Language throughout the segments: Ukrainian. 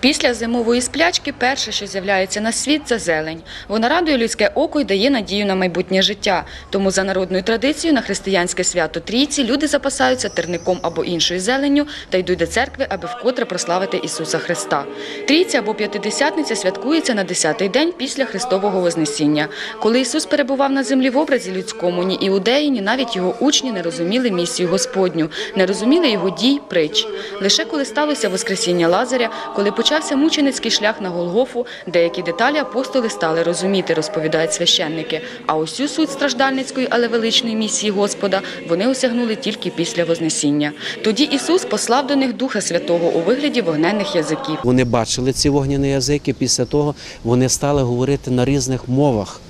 Після зимової сплячки перше, що з'являється на світ, це зелень. Вона радує людське око і дає надію на майбутнє життя. Тому за народною традицією на християнське свято Трійці люди запасаються терником або іншою зеленню та йдуть до церкви, аби вкотре прославити Ісуса Христа. Трійця або п'ятидесятниця святкується на десятий день після Христового Вознесіння. Коли Ісус перебував на землі в образі людському, ні іудеї, ні навіть його учні не розуміли місію Господню, не розуміли його дій, притч. Лише коли сталося Воскресіння Лазаря, коли почався мученицький шлях на Голгофу, деякі деталі апостоли стали розуміти, розповідають священники. А усю суть страждальницької, але величної місії Господа вони осягнули тільки після Вознесіння. Тоді Ісус послав до них Духа Святого у вигляді вогненних язиків. Вони бачили ці вогняні язики. Після того вони стали говорити на різних мовах,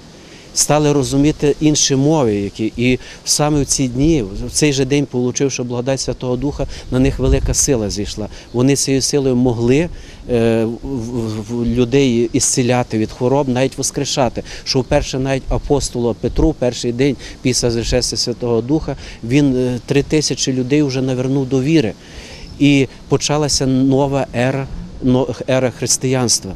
стали розуміти інші мови, які і саме в ці дні, в цей же день, получивши благодать Святого Духа, на них велика сила зійшла. Вони цією силою могли е, в- людей ісціляти від хвороб, навіть воскрешати. Що вперше навіть апостолу Петру, перший день після зрешестя Святого Духа, він е, три тисячі людей вже навернув до віри. І почалася нова ера. Ера християнства,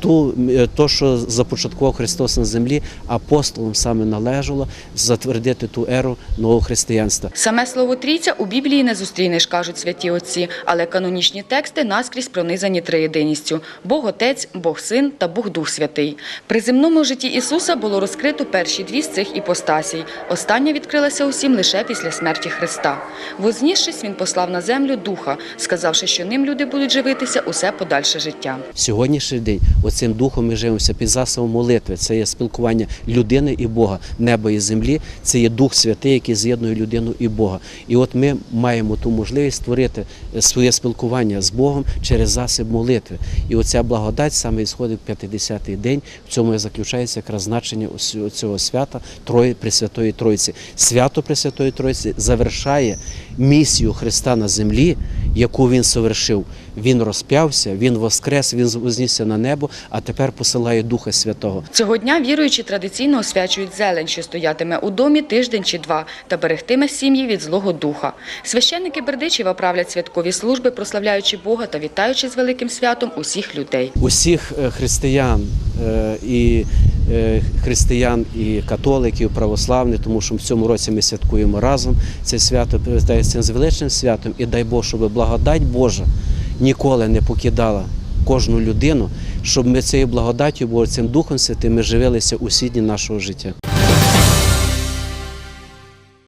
ту, е, то, що започаткував Христос на землі, апостолам саме належало затвердити ту еру нового християнства. Саме слово трійця у Біблії не зустрінеш, кажуть святі отці, але канонічні тексти наскрізь пронизані триєдиністю – Бог Отець, Бог Син та Бог Дух Святий. При земному житті Ісуса було розкрито перші дві з цих іпостасій. Остання відкрилася усім лише після смерті Христа. Вознісшись, Він послав на землю Духа, сказавши, що ним люди будуть живитися усе подальше життя. Сьогоднішній день оцим духом ми живемося під засобом молитви. Це є спілкування людини і Бога, неба і землі. Це є Дух Святий, який з'єднує людину і Бога. І от ми маємо ту можливість створити е, своє спілкування з Богом через засіб молитви. І оця благодать саме ісходить в 50-й день. В цьому і заключається якраз значення цього свята Трої Пресвятої Тройці. Свято Пресвятої Тройці завершає місію Христа на землі, яку він совершив. Він розп'явся, він воскрес, він вознісся на небо, а тепер посилає Духа Святого. Цього дня віруючі традиційно освячують зелень, що стоятиме у домі тиждень чи два та берегтиме сім'ї від злого духа. Священники Бердичева правлять святкові служби, прославляючи Бога та вітаючи з великим святом усіх людей. Усіх е, християн е, і е, християн і католиків, православних, тому що в цьому році ми святкуємо разом це свято, з величним святом, і дай Бог, щоб благодать Божа ніколи не покидала кожну людину, щоб ми цією благодаттю, бо цим Духом Святим ми живилися усі дні нашого життя.